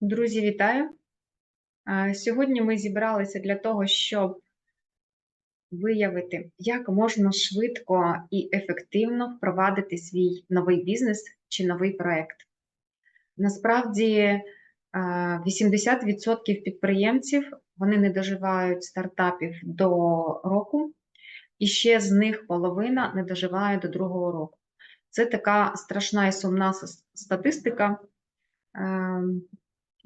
Друзі, вітаю! Сьогодні ми зібралися для того, щоб виявити, як можна швидко і ефективно впровадити свій новий бізнес чи новий проект. Насправді 80% підприємців вони не доживають стартапів до року, і ще з них половина не доживає до другого року. Це така страшна і сумна статистика.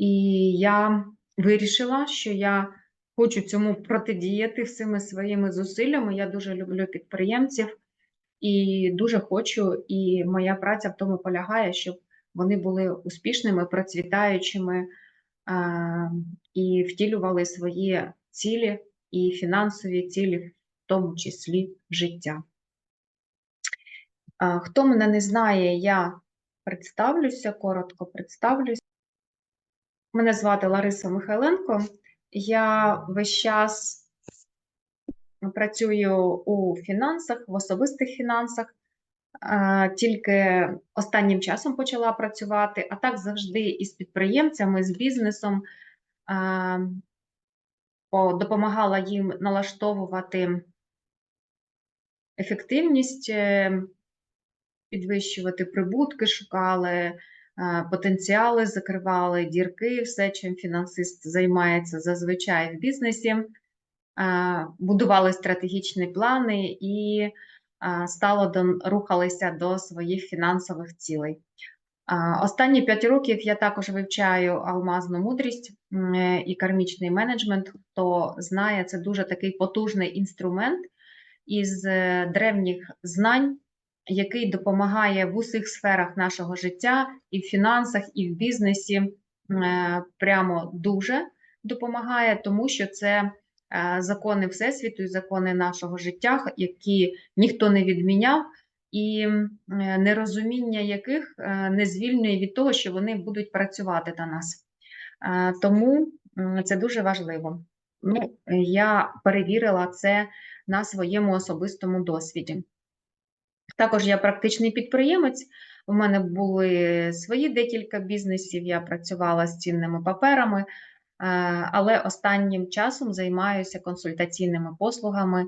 І я вирішила, що я хочу цьому протидіяти всіми своїми зусиллями. Я дуже люблю підприємців і дуже хочу, і моя праця в тому полягає, щоб вони були успішними, процвітаючими і втілювали свої цілі і фінансові цілі, в тому числі життя. Хто мене не знає, я представлюся, коротко представлюсь. Мене звати Лариса Михайленко. Я весь час працюю у фінансах, в особистих фінансах. Тільки останнім часом почала працювати, а так завжди із підприємцями, з бізнесом допомагала їм налаштовувати ефективність, е, підвищувати прибутки, шукали потенціали, закривали дірки, все, чим фінансист займається зазвичай в бізнесі, е, будували стратегічні плани і е, стало рухалися до своїх фінансових цілей. Останні 5 років я також вивчаю алмазну мудрість е, і кармічний менеджмент. Хто знає, це дуже такий потужний інструмент із е, древніх знань, який допомагає в усіх сферах нашого життя, і в фінансах, і в бізнесі. Е, Прямо дуже допомагає, тому що це е, закони Всесвіту і закони нашого життя, які ніхто не відміняв і е, нерозуміння яких не звільнює від того, що вони будуть працювати на нас. Тому це дуже важливо. Ну, я перевірила це на своєму особистому досвіді. Також я практичний підприємець. У мене були свої декілька бізнесів, я працювала з цінними паперами, е, але останнім часом займаюся консультаційними послугами,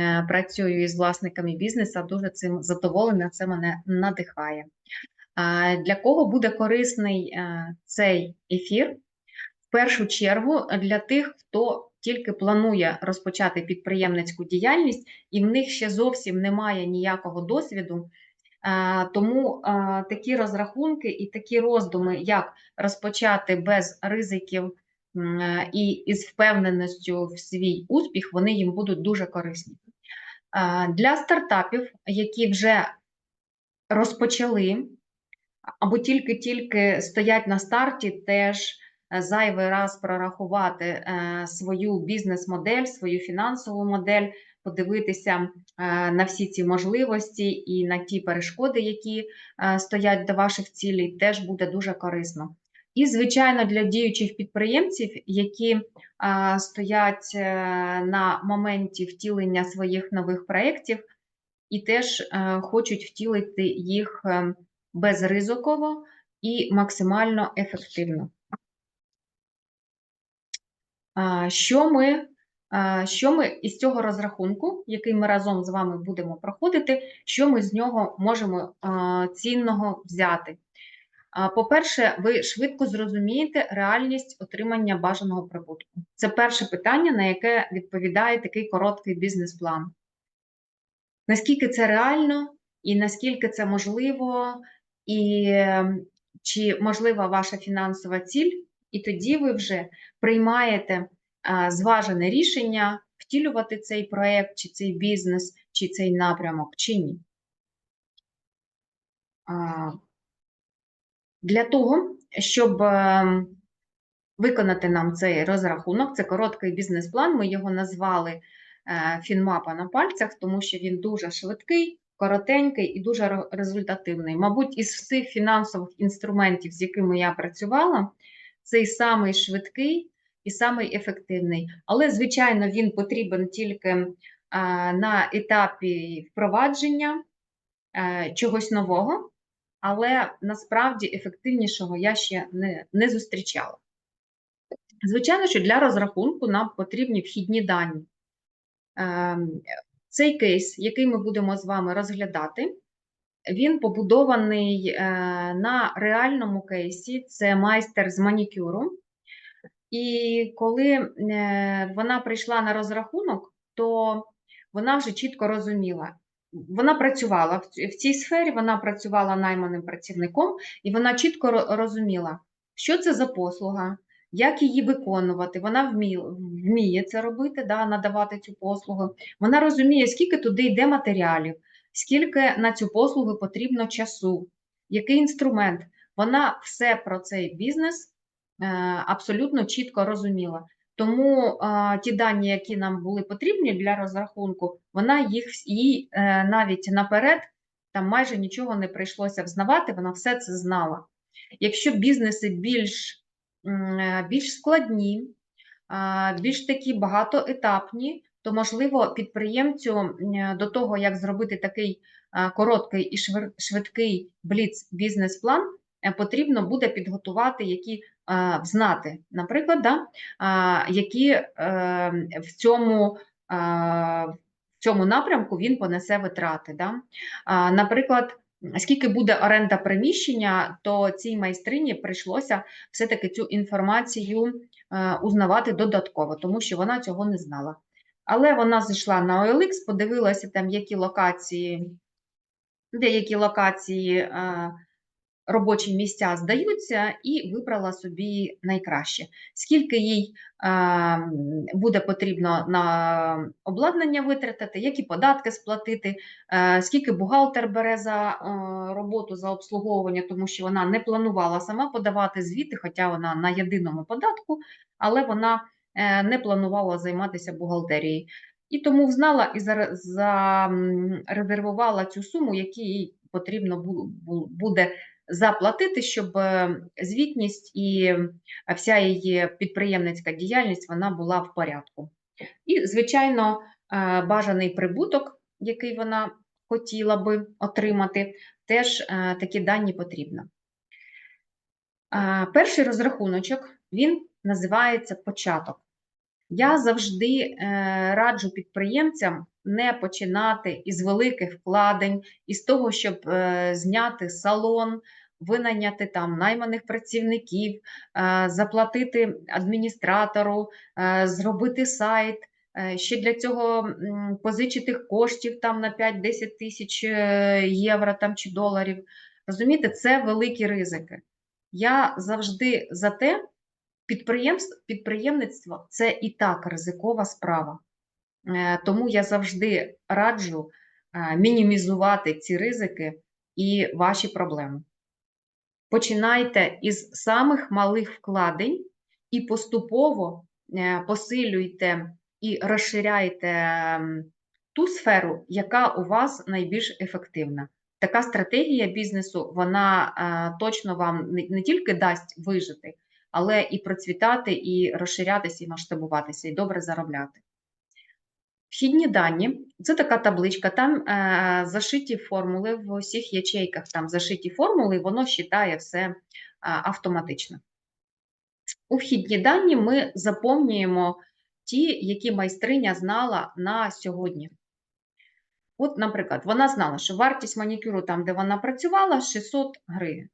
е, працюю із власниками бізнесу, дуже цим задоволена, це мене надихає. Для кого буде корисний е, цей ефір? В першу чергу для тих, хто тільки планує розпочати підприємницьку діяльність, і в них ще зовсім немає ніякого досвіду. Е, Тому е, такі розрахунки і такі роздуми, як розпочати без ризиків е, і із впевненістю в свій успіх, вони їм будуть дуже корисні. Для стартапів, які вже розпочали або тільки-тільки стоять на старті, теж зайвий раз прорахувати е, свою бізнес-модель, свою фінансову модель, подивитися е, на всі ці можливості і на ті перешкоди, які е, стоять до ваших цілей, теж буде дуже корисно. І, звичайно, для діючих підприємців, які стоять на моменті втілення своїх нових проєктів і теж хочуть втілити їх безризиково і максимально ефективно. Що ми, що ми із цього розрахунку, який ми разом з вами будемо проходити, що ми з нього можемо цінного взяти? По-перше, ви швидко зрозумієте реальність отримання бажаного прибутку. Це перше питання, на яке відповідає такий короткий бізнес-план. Наскільки це реально, і наскільки це можливо, і е, чи можлива ваша фінансова ціль, і тоді ви вже приймаєте зважене рішення втілювати цей проєкт, чи цей бізнес, чи цей напрямок, чи ні. Для того, щоб е, виконати нам цей розрахунок, це короткий бізнес-план, ми його назвали е, Фінмапа на пальцях, тому що він дуже швидкий, коротенький і дуже результативний. Мабуть, із всіх фінансових інструментів, з якими я працювала, цей самий швидкий і самий ефективний. Але, звичайно, він потрібен тільки на етапі впровадження е, чогось нового. але насправді ефективнішого я ще не, не зустрічала. Звичайно, що для розрахунку нам потрібні вхідні дані. Ем, Цей кейс, який ми будемо з вами розглядати, він побудований е, на реальному кейсі. Це майстер з манікюру. І коли е, вона прийшла на розрахунок, то вона вже чітко розуміла. Вона працювала в цій сфері, вона працювала найманим працівником, і вона чітко розуміла, що це за послуга, як її виконувати. Вона вміє, це робити, да, надавати цю послугу. Вона розуміє, скільки туди йде матеріалів, скільки на цю послугу потрібно часу, який інструмент. Вона все про цей бізнес е, абсолютно чітко розуміла. Тому е, ті дані, які нам були потрібні для розрахунку, вона їх їй е, навіть наперед там майже нічого не прийшлося взнавати, вона все це знала. Якщо бізнеси більш, більш складні, більш такі багатоетапні, то можливо підприємцю е, до того, як зробити такий короткий і швидкий бліц бізнес-план, е, потрібно буде підготувати які взнати, наприклад, да, які е, в цьому. В цьому напрямку він понесе витрати. Да? Наприклад, скільки буде оренда приміщення, то цій майстрині прийшлося все-таки цю інформацію е, узнавати додатково, тому що вона цього не знала. Але вона зайшла на OLX, подивилася там, які локації, деякі локації е, робочі місця здаються, і вибрала собі найкраще. Скільки їй е, буде потрібно на обладнання витратити, які податки сплатити, е, скільки бухгалтер бере за роботу за обслуговування, тому що вона не планувала сама подавати звіти, хоча вона на єдиному податку, але вона не планувала займатися бухгалтерією. І тому знала і зар- зарезервувала цю суму, яку їй потрібно бу- бу- буде заплатити, щоб е, звітність і вся її підприємницька діяльність вона була в порядку. І, звичайно, е, бажаний прибуток, який вона хотіла би отримати, теж е, такі дані потрібно. Е, Перший розрахуночок він називається початок. Я завжди е, раджу підприємцям не починати із великих вкладень, із того, щоб е, зняти салон, винайняти там найманих працівників, е, заплатити адміністратору, зробити сайт. Ще для цього позичити коштів там на 5-10 тисяч євро там, чи доларів. Розумієте, це великі ризики. Я завжди за те, підприємство, підприємництво це і так ризикова справа. Е, Тому я завжди раджу е, мінімізувати ці ризики і ваші проблеми. Починайте із самих малих вкладень і поступово е, посилюйте і розширяйте ту сферу, яка у вас найбільш ефективна. Така стратегія бізнесу вона точно вам не тільки дасть вижити, але і процвітати, і розширятися, і масштабуватися, і добре заробляти. Вхідні дані це така табличка, там е, зашиті формули в усіх ячейках, там зашиті формули, і воно вважає все е, автоматично. У вхідні дані ми заповнюємо ті, які майстриня знала на сьогодні. От, наприклад, вона знала, що вартість манікюру там, де вона працювала, 600 гривень.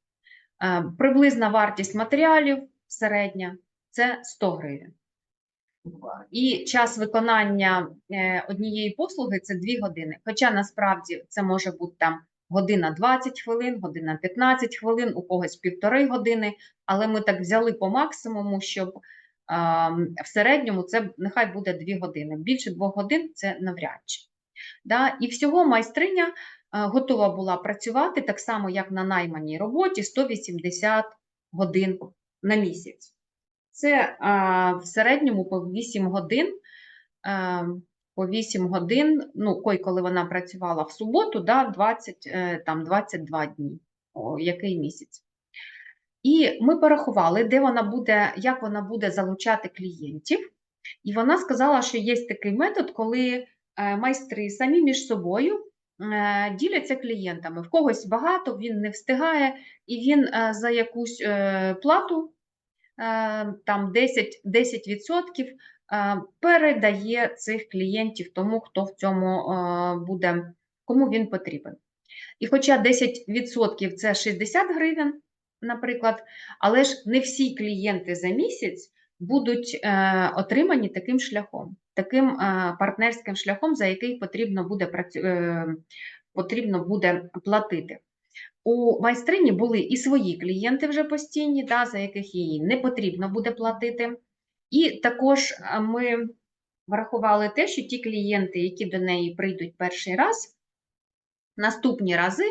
Е, Приблизна вартість матеріалів середня це 100 гривень. І час виконання е, однієї послуги це 2 години. Хоча насправді це може бути там година 20 хвилин, година 15 хвилин, у когось півтори години, але ми так взяли по максимуму, щоб в середньому це нехай буде 2 години. Більше 2 годин це навряд чи. Да? І всього майстриня готова була працювати так само, як на найманій роботі, 180 годин на місяць. Це а, в середньому по 8 годин. А, по 8 годин, ну, кой, коли вона працювала в суботу, да, 20, е, там, 22 дні, о, який місяць. І ми порахували, де вона буде, як вона буде залучати клієнтів. І вона сказала, що є такий метод, коли е, майстри самі між собою діляться клієнтами. В когось багато, він не встигає, і він е, за якусь е, плату, е, там 10, 10% е, передає цих клієнтів тому, хто в цьому е, буде, кому він потрібен. І хоча 10% це 60 гривень, наприклад, але ж не всі клієнти за місяць будуть е, отримані таким шляхом, таким е, партнерським шляхом, за який потрібно буде, працю... е, потрібно буде платити. У майстрині були і свої клієнти вже постійні, да, за яких їй не потрібно буде платити. І також ми врахували те, що ті клієнти, які до неї прийдуть перший раз, наступні рази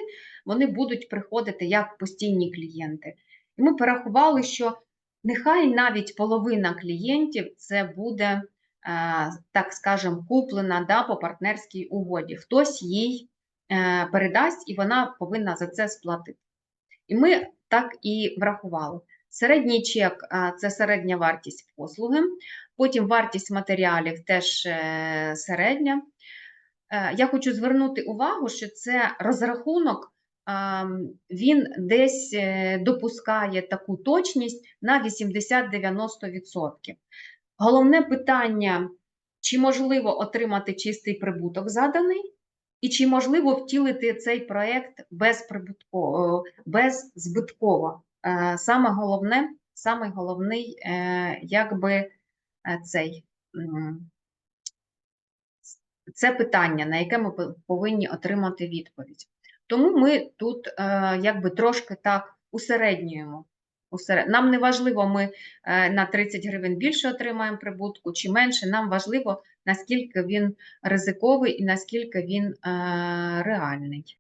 вони будуть приходити як постійні клієнти. І ми порахували, що нехай навіть половина клієнтів це буде, е, так скажемо, куплена да, по партнерській угоді. Хтось їй е, передасть, і вона повинна за це сплатити. І ми так і врахували. Середній чек е, це середня вартість послуги, потім вартість матеріалів теж середня. Я хочу звернути увагу, що це розрахунок, він десь е, допускає таку точність на 80-90%. Головне питання, чи можливо отримати чистий прибуток заданий, і чи можливо втілити цей проєкт безприбутково, беззбитково. Е, Саме головне, саме головний, е, якби е, цей. це питання, на яке ми повинні отримати відповідь. Тому ми тут е, якби трошки так усереднюємо. Усеред- Нам не важливо, ми е, на 30 гривень більше отримаємо прибутку чи менше. Нам важливо, наскільки він ризиковий і наскільки він е, реальний.